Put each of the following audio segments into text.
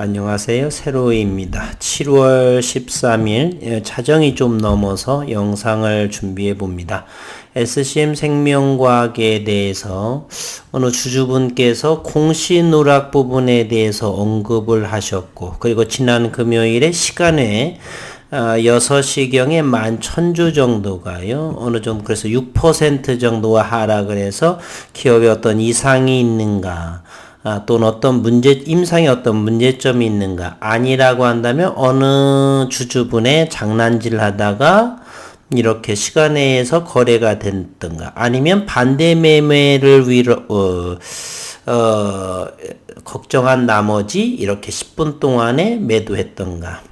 안녕하세요. 세로이입니다. 7월 13일 자정이 좀 넘어서 영상을 준비해 봅니다. SCM 생명과학에 대해서 어느 주주분께서 공시누락 부분에 대해서 언급을 하셨고 그리고 지난 금요일에 시간에 어, 6시경에 만 천주 정도가요. 어느 정도 그래서 6% 정도가 하락을 해서 기업에 어떤 이상이 있는가 아, 또는 어떤 문제, 임상에 어떤 문제점이 있는가 아니라고 한다면 어느 주주분의 장난질 하다가 이렇게 시간에서 거래가 됐던가 아니면 반대 매매를 위로 어, 어, 걱정한 나머지 이렇게 10분 동안에 매도했던가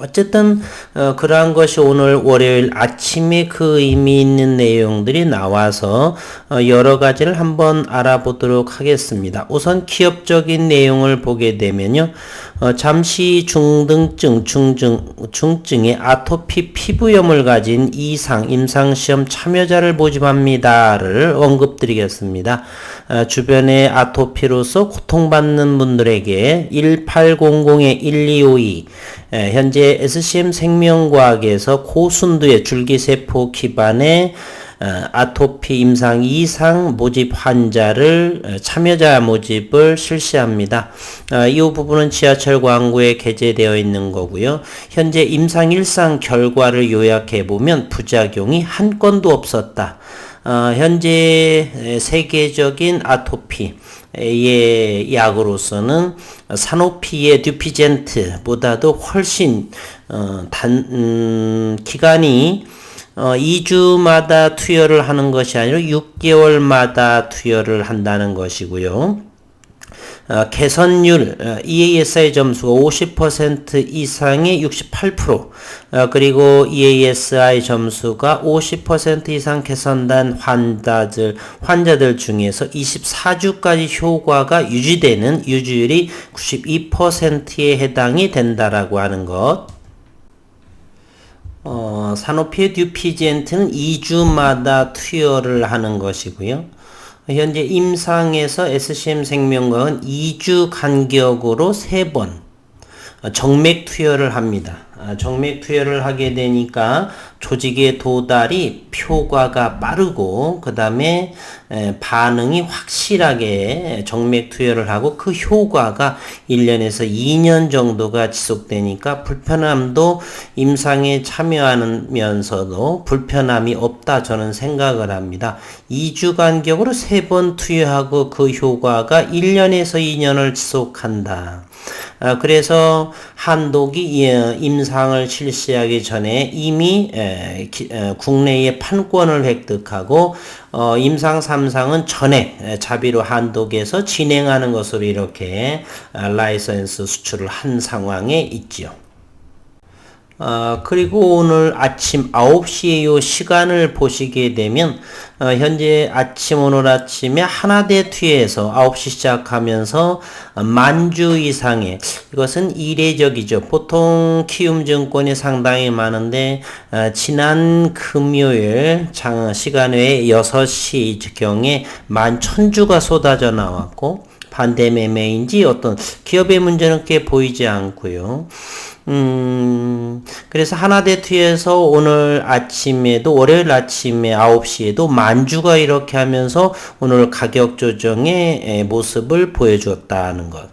어쨌든 어, 그러한 것이 오늘 월요일 아침에 그 의미 있는 내용들이 나와서 어, 여러 가지를 한번 알아보도록 하겠습니다. 우선 기업적인 내용을 보게 되면요. 어, 잠시 중등증, 중증, 중증의 아토피 피부염을 가진 이상 임상시험 참여자를 모집합니다를 언급드리겠습니다. 어, 주변의 아토피로서 고통받는 분들에게 1800-1252 현재 SCM 생명과학에서 고순도의 줄기세포 기반의 어, 아토피 임상 이상 모집 환자를 어, 참여자 모집을 실시합니다. 이 부분은 지하철 광고에 게재되어 있는 거고요. 현재 임상 일상 결과를 요약해 보면 부작용이 한 건도 없었다. 어, 현재 세계적인 아토피의 약으로서는 사노피의 듀피젠트보다도 훨씬 어, 단 음, 기간이 어, 2주마다 투여를 하는 것이 아니라 6개월마다 투여를 한다는 것이고요. 어, 개선율 어, EASI 점수가 50% 이상의 68% 어, 그리고 EASI 점수가 50% 이상 개선된 환자들 환자들 중에서 24주까지 효과가 유지되는 유지율이 92%에 해당이 된다라고 하는 것. 어, 사노피의 듀피젠트는 2주마다 투여를 하는 것이고요. 현재 임상에서 SCM 생명과학은 2주 간격으로 3번 정맥 투여를 합니다. 아, 정맥 투여를 하게 되니까 조직의 도달이 표과가 빠르고 그 다음에 반응이 확실하게 정맥 투여를 하고 그 효과가 1년에서 2년 정도가 지속되니까 불편함도 임상에 참여하면서도 불편함이 없다 저는 생각을 합니다. 2주 간격으로 3번 투여하고 그 효과가 1년에서 2년을 지속한다. 아, 그래서 한독이 예, 임상을 실시하기 전에 이미 국내의 판권을 획득하고 어, 임상 3상은 전에 자비로 한독에서 진행하는 것으로 이렇게 아, 라이선스 수출을 한 상황에 있지요. 어, 그리고 오늘 아침 9시에 요 시간을 보시게 되면 어, 현재 아침 오늘 아침에 하나대 투에서 9시 시작하면서 만주 이상의 이것은 이례적이죠. 보통 키움증권이 상당히 많은데 어, 지난 금요일 장 시간 외에 6시 경에 만 천주가 쏟아져 나왔고 반대 매매인지 어떤 기업의 문제는 꽤 보이지 않고요. 음, 그래서 하나대투에서 오늘 아침에도, 월요일 아침에 9시에도 만주가 이렇게 하면서 오늘 가격 조정의 모습을 보여주었다는 것.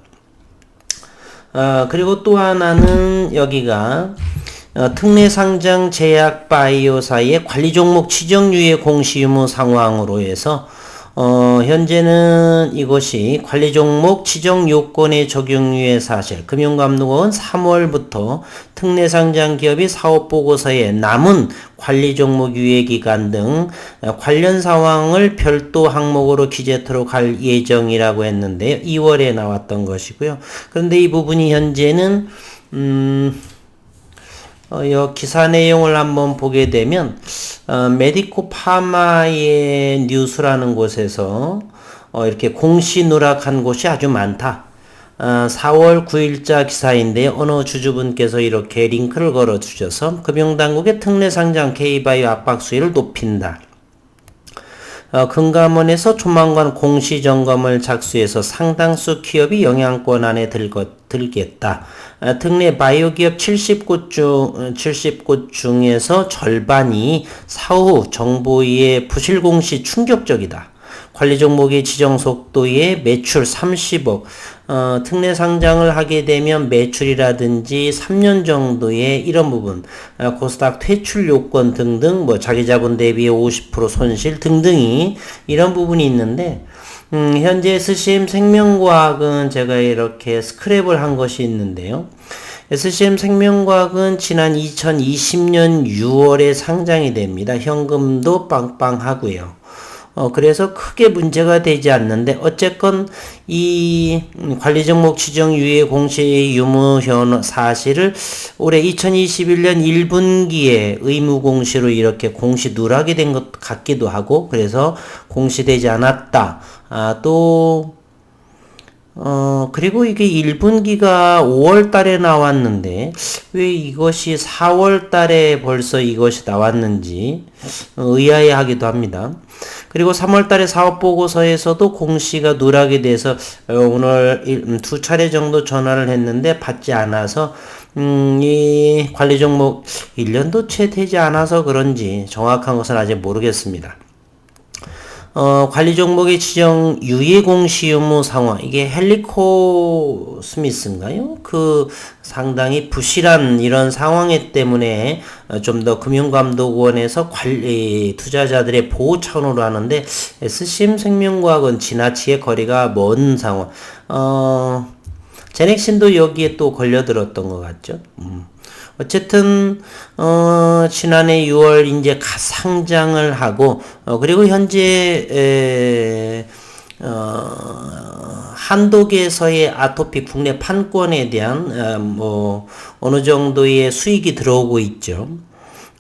어, 그리고 또 하나는 여기가 어, 특례 상장 제약 바이오사의 관리 종목 지정 유예 공시 유무 상황으로 해서 어, 현재는 이것이 관리 종목 지정 요건의 적용유예 사실, 금융감독원 3월부터 특례 상장 기업이 사업 보고서에 남은 관리 종목 유예 기간 등 관련 상황을 별도 항목으로 기재토록 할 예정이라고 했는데요. 2월에 나왔던 것이고요. 그런데 이 부분이 현재는 음, 어, 이 기사 내용을 한번 보게 되면 어, 메디코 파마의 뉴스라는 곳에서 어, 이렇게 공시 누락한 곳이 아주 많다. 어, 4월 9일자 기사인데 어느 주주분께서 이렇게 링크를 걸어 주셔서 금융당국의 특례 상장 K바이오 압박 수위를 높인다. 어, 금감원에서 조만간 공시 점검을 작수해서 상당수 기업이 영향권 안에 들 것, 들겠다. 아, 특례 바이오 기업 70곳 중 70곳 중에서 절반이 사후 정보의 부실 공시 충격적이다. 관리 종목의 지정 속도에 매출 30억, 어, 특례 상장을 하게 되면 매출이라든지 3년 정도의 이런 부분, 어, 코스닥 퇴출 요건 등등, 뭐 자기 자본 대비 50% 손실 등등이 이런 부분이 있는데, 음, 현재 SCM 생명과학은 제가 이렇게 스크랩을 한 것이 있는데요. SCM 생명과학은 지난 2020년 6월에 상장이 됩니다. 현금도 빵빵하고요. 어, 그래서 크게 문제가 되지 않는데, 어쨌건 이 관리 종목 지정 유예 공시 유무 현 사실을 올해 2021년 1분기에 의무 공시로 이렇게 공시 누락이 된 것 같기도 하고, 그래서 공시되지 않았다. 아, 또, 어, 그리고 이게 1분기가 5월 달에 나왔는데, 왜 이것이 4월 달에 벌써 이것이 나왔는지, 어, 의아해 하기도 합니다. 그리고 3월 달에 사업보고서에서도 공시가 누락이 돼서, 어, 오늘 음, 두 차례 정도 전화를 했는데 받지 않아서, 음, 이 관리 종목 1년도 채 되지 않아서 그런지 정확한 것은 아직 모르겠습니다. 어, 관리 종목의 지정 유예 공시 의무 상황 이게 헬리코 스미스인가요? 그 상당히 부실한 이런 상황에 때문에 어, 좀더 금융감독원에서 관리 투자자들의 보호 차원으로 하는데 SCM 생명과학은 지나치게 거리가 먼 상황. 어, 제넥신도 여기에 또 걸려들었던 것 같죠. 음. 어쨌든 어 지난해 6월 이제 상장을 하고 어 그리고 현재 에, 어 한독에서의 아토피 국내 판권에 대한 어, 뭐 어느 정도의 수익이 들어오고 있죠.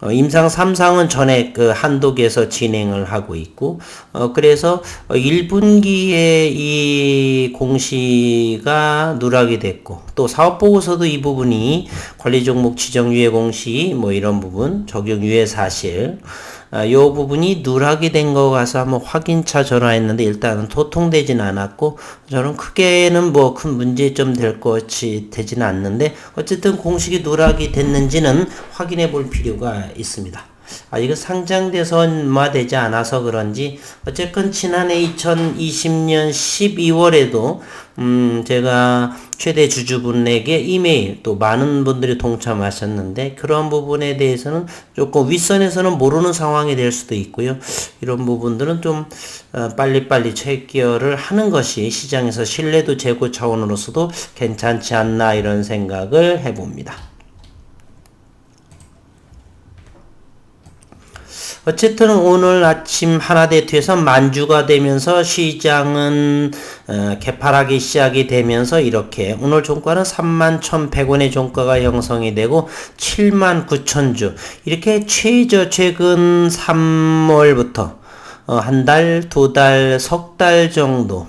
어, 임상 3상은 전에 그 한독에서 진행을 하고 있고, 어, 그래서 1분기에 이 공시가 누락이 됐고, 또 사업보고서도 이 부분이 관리종목 지정유예 공시, 뭐 이런 부분, 적용유예 사실, 아, 요 부분이 누락이 된 거 가서 한번 확인차 전화했는데 일단은 도통되진 않았고 저는 크게는 뭐 큰 문제점 될 것이 되지는 않는데 어쨌든 공식이 누락이 됐는지는 확인해 볼 필요가 있습니다. 아, 이거 상장돼서 얼마 되지 않아서 그런지, 어쨌건 지난해 2020년 12월에도, 음, 제가 최대 주주분에게 이메일, 또 많은 분들이 동참하셨는데, 그런 부분에 대해서는 조금 윗선에서는 모르는 상황이 될 수도 있고요. 이런 부분들은 좀, 어, 빨리빨리 체결을 하는 것이 시장에서 신뢰도 제고 차원으로서도 괜찮지 않나 이런 생각을 해봅니다. 어쨌든 오늘 아침 하나대투에서 만주가 되면서 시장은 어, 개파하기 시작이 되면서 이렇게 오늘 종가는 3만 1,100원의 종가가 형성이 되고 7만 9천 주 이렇게 최저 최근 3월부터 어, 한 달, 두 달, 석 달 정도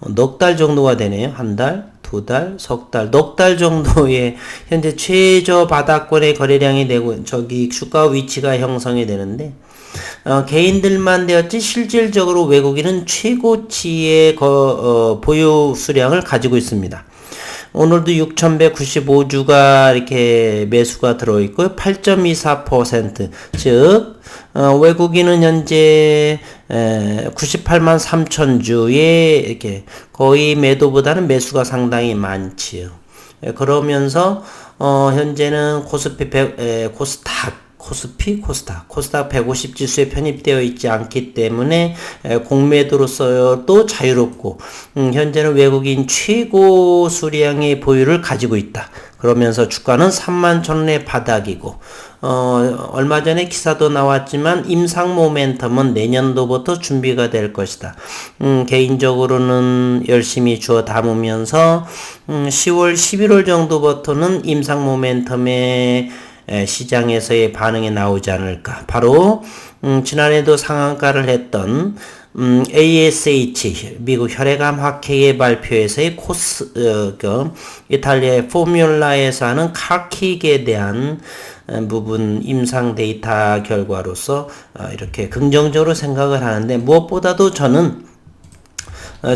어, 넉달 정도가 되네요. 한 달, 두 달, 석 달, 넉 달 정도의 현재 최저 바닥권의 거래량이 되고 저기 주가 위치가 형성이 되는데 어, 개인들만 되었지 실질적으로 외국인은 최고치의 거, 어, 보유 수량을 가지고 있습니다. 오늘도 6,195주가 이렇게 매수가 들어있고요. 8.24%. 즉, 어, 외국인은 현재 에, 98만 3천 주에 이렇게 거의 매도보다는 매수가 상당히 많지요. 에, 그러면서 어, 현재는 코스피 100, 에, 코스닥 코스피, 코스닥, 코스닥 150 지수에 편입되어 있지 않기 때문에 공매도로서도 자유롭고 음, 현재는 외국인 최고 수량의 보유를 가지고 있다. 그러면서 주가는 3만 천원의 바닥이고 어, 얼마 전에 기사도 나왔지만 임상 모멘텀은 내년도부터 준비가 될 것이다. 음, 개인적으로는 열심히 주어 담으면서 음, 10월, 11월 정도부터는 임상 모멘텀에 시장에서의 반응이 나오지 않을까. 바로 음, 지난해도 상한가를 했던 음, ASH 미국 혈액암 학회의 발표에서의 코스 어, 그 이탈리아의 포뮬라에서 하는 카킥에 대한 어, 부분 임상 데이터 결과로서 어, 이렇게 긍정적으로 생각을 하는데 무엇보다도 저는 어,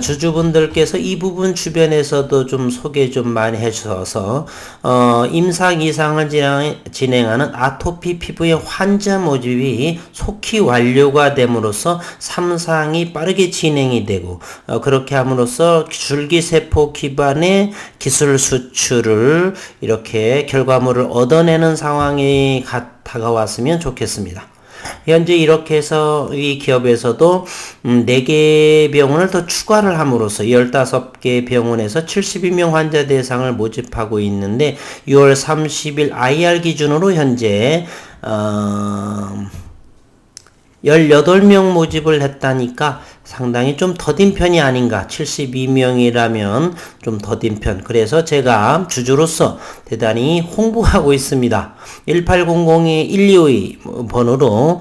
주주분들께서 이 부분 주변에서도 좀 소개 좀 많이 해주셔서 어, 임상 이상을 진행, 진행하는 아토피 피부의 환자 모집이 속히 완료가 됨으로써 삼상이 빠르게 진행이 되고 어, 그렇게 함으로써 줄기세포 기반의 기술 수출을 이렇게 결과물을 얻어내는 상황이 가, 다가왔으면 좋겠습니다. 현재 이렇게 해서 이 기업에서도 음, 4개 병원을 더 추가를 함으로써 15개 병원에서 72명 환자 대상을 모집하고 있는데 6월 30일 IR 기준으로 현재 어, 18명 모집을 했다니까 상당히 좀 더딘 편이 아닌가. 72명이라면 좀 더딘 편. 그래서 제가 주주로서 대단히 홍보하고 있습니다. 1800-1252 번호로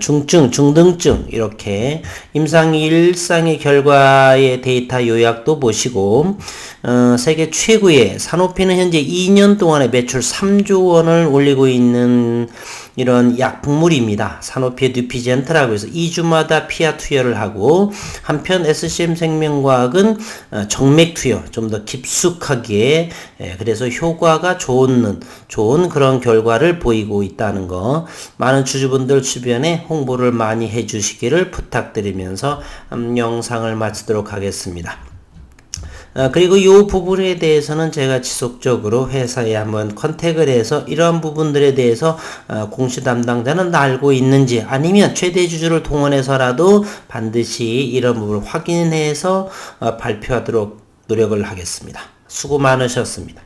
중증, 중등증 이렇게 임상 일상의 결과의 데이터 요약도 보시고 어, 세계 최고의 산오피는 현재 2년 동안에 매출 3조 원을 올리고 있는 이런 약물입니다. 산오피의 뉴피젠트라고 해서 2주마다 피하 투여를 하고 한편 SCM 생명과학은 어, 정맥 투여 좀 더 깊숙하게 예, 그래서 효과가 좋은 좋은 그런 결과를 보이고 있다는 거 많은 주주분들 주변에 홍보를 많이 해주시기를 부탁드리면서 음, 영상을 마치도록 하겠습니다. 어, 그리고 이 부분에 대해서는 제가 지속적으로 회사에 한번 컨택을 해서 이러한 부분들에 대해서 어, 공시 담당자는 알고 있는지 아니면 최대 주주를 동원해서라도 반드시 이런 부분을 확인해서 어, 발표하도록 노력을 하겠습니다. 수고 많으셨습니다.